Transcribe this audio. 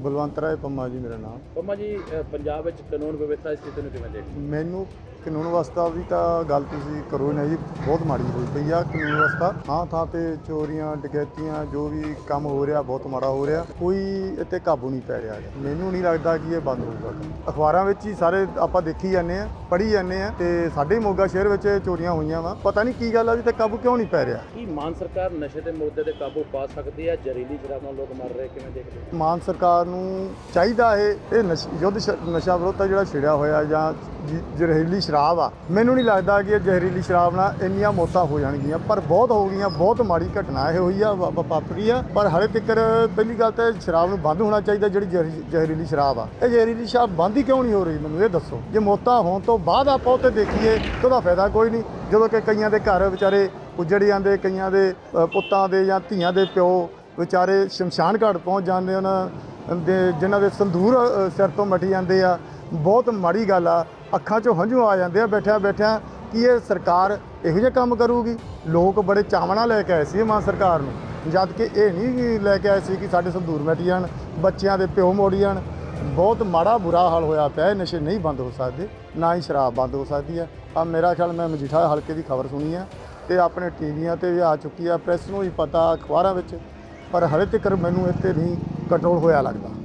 ਬਲਵੰਤ ਰਾਏ ਪੰਮਾ ਜੀ ਮੇਰਾ ਨਾਮ। ਪੰਮਾ ਜੀ ਅ, ਪੰਜਾਬ ਵਿੱਚ ਕਾਨੂੰਨ ਵਿਵਸਥਾ ਸਥਿਤੀ ਨੂੰ ਕਿਵੇਂ ਦੇਖਦੇ ਮੈਨੂੰ ਕਾਨੂੰਨ ਵਿਵਸਥਾ ਦੀ ਤਾਂ ਗੱਲ ਤੁਸੀਂ ਕਰੋ ਨਾ ਜੀ ਬਹੁਤ ਮਾੜੀ ਹੋਈ ਪਈ ਆ ਕਾਨੂੰਨ ਵਿਵਸਥਾ। ਥਾਂ ਥਾਂ ਤੇ ਚੋਰੀਆਂ ਡਕੈਤੀਆਂ ਜੋ ਵੀ ਕੰਮ ਹੋ ਰਿਹਾ ਬਹੁਤ ਮਾੜਾ ਹੋ ਰਿਹਾ ਕੋਈ ਇੱਥੇ ਕਾਬੂ ਨਹੀਂ ਪੈ ਰਿਹਾ ਹੈਗਾ। ਮੈਨੂੰ ਨਹੀਂ ਲੱਗਦਾ ਕਿ ਇਹ ਬੰਦ ਹੋਊਗਾ। ਅਖਬਾਰਾਂ ਵਿੱਚ ਹੀ ਸਾਰੇ ਆਪਾਂ ਦੇਖੀ ਜਾਂਦੇ ਆ ਪੜ੍ਹੀ ਜਾਂਦੇ ਆ ਤੇ ਸਾਡੇ ਮੋਗਾ ਸ਼ਹਿਰ ਵਿੱਚ ਚੋਰੀਆਂ ਹੋਈਆਂ ਵਾ। ਪਤਾ ਨਹੀਂ ਕੀ ਗੱਲ ਆ ਜੀ ਤੇ ਕਾਬੂ ਕਿਉਂ ਨਹੀਂ ਪੈ ਰਿਹਾ। ਕੀ ਮਾਨ ਸਰਕਾਰ ਨਸ਼ੇ ਦੇ ਮੁੱਦੇ ਤੇ ਕਾਬੂ ਪਾ ਸਕਦੀ ਹੈ? ਜ਼ਹਿਰੀਲੀ ਸ਼ਰਾਬ ਨਾਲ ਲੋਕ ਮਰ ਰਹੇ ਕਿਵੇਂ ਦੇਖਦੇ? ਮਾਨ ਸਰਕਾਰ ਨੂੰ ਚਾਹੀਦਾ ਇਹ ਇਹ ਨਸ਼- ਯੁੱਧ ਸ਼- ਨਸ਼ਾ ਵਿਰੋਧ ਜਿਹੜਾ ਛਿੜਿਆ ਹੋਇਆ ਜਾਂ ਜ- ਜ਼ਹਿਰੀਲੀ ਸ਼ਰਾਬ ਆ ਮੈਨੂੰ ਨਹੀਂ ਲੱਗਦਾ ਕਿ ਇਹ ਜ਼ਹਿਰੀਲੀ ਸ਼ਰਾਬ ਨਾਲ ਇੰਨੀਆਂ ਮੌਤਾਂ ਹੋ ਜਾਣਗੀਆਂ ਪਰ ਬਹੁਤ ਹੋ ਗਈਆਂ ਬਹੁਤ ਮਾੜੀ ਘਟਨਾ ਇਹ ਹੋਈ ਆ ਵਾ- ਵਾ- ਵਾਪਰੀ ਆ ਪਰ ਹਲੇ ਤੱਕ ਪਹਿਲੀ ਗੱਲ ਤਾਂ ਇਹ ਸ਼ਰਾਬ ਨੂੰ ਬੰਦ ਹੋਣਾ ਚਾਹੀਦਾ ਜਿਹੜੀ ਜ਼ਹਿਰੀ- ਜ਼ਹਿਰੀਲੀ ਸ਼ਰਾਬ ਆ। ਇਹ ਜ਼ਹਿਰੀਲੀ ਸ਼ਰਾਬ ਬੰਦ ਹੀ ਕਿਉਂ ਨਹੀਂ ਹੋ ਰਹੀ ਮੈਨੂੰ ਇਹ ਦੱਸੋ? ਜੇ ਮੌਤਾਂ ਹੋਣ ਤੋਂ ਬਾਅਦ ਆਪਾਂ ਉੱਤੇ ਦੇਖੀਏ ਤਾਂ ਉਹਦਾ ਫਾਇਦਾ ਕੋਈ ਨਹੀਂ ਜਦੋਂ ਕਿ ਕਈਆਂ ਦੇ ਘਰ ਵਿਚਾਰੇ ਉੱਜੜ ਜਾਂਦੇ ਕਈਆਂ ਦੇ ਅ, ਪੁੱਤਾਂ ਦੇ ਜਾਂ ਧੀਆਂ ਦੇ ਪਿਓ ਵਿਚਾਰੇ ਸ਼ਮਸ਼ਾਨ ਘਾਟ ਪਹੁੰਚ ਜਾਂਦੇ ਹਨ ਦੇ ਜਿਨ੍ਹਾਂ ਦੇ ਸੰਧੂਰ ਅ, ਸਿਰ ਤੋਂ ਮਟੀ ਜਾਂਦੇ ਆ ਬਹੁਤ ਮਾੜੀ ਗੱਲ ਆ। ਅੱਖਾਂ 'ਚੋਂ ਹੰਝੂ ਆ ਜਾਂਦੇ ਆ ਬੈਠਿਆਂ ਬੈਠਿਆਂ ਕਿ ਇਹ ਸਰਕਾਰ ਇਹੋ ਜਿਹੇ ਕੰਮ ਕਰੂਗੀ। ਲੋਕ ਬੜੇ ਚਾਵਾਂ ਨਾਲ ਲੈ ਕੇ ਆਏ ਸੀ ਮਾਨ ਸਰਕਾਰ ਨੂੰ। ਜਦ ਕਿ ਇਹ ਨਹੀਂ ਲੈ ਕੇ ਆਏ ਸੀ ਕਿ ਸਾਡੇ ਸੰਧੂਰ ਮਟੀ ਜਾਣ ਬੱਚਿਆਂ ਦੇ ਪਿਓ ਮੋੜੀ ਜਾਣ। ਬਹੁਤ ਮਾੜਾ ਬੁਰਾ ਹਾਲ ਹੋਇਆ ਪਿਆ ਇਹ ਨਸ਼ੇ ਨਹੀਂ ਬੰਦ ਹੋ ਸਕਦੇ ਨਾ ਹੀ ਸ਼ਰਾਬ ਬੰਦ ਹੋ ਸਕਦੀ ਹੈ ਆ ਮੇਰਾ ਖਿਆਲ ਮੈਂ ਮਜੀਠਾ ਹਲਕੇ ਦੀ ਖਬਰ ਸੁਣੀ ਆ ਤੇ ਆਪਣੇ ਟੀਵੀਆਂ ਤੇ ਵੀ ਆ ਚੁੱਕੀ ਆ ਪ੍ਰੈਸ ਨੂੰ ਵੀ ਪਤਾ ਅਖਬਾਰਾਂ ਵਿੱਚ ਪਰ ਹਲੇ ਤੱਕ ਮੈਨੂੰ ਇੱਥੇ ਨਹੀਂ ਕੰਟਰੋਲ ਹੋਇਆ ਲੱਗਦਾ।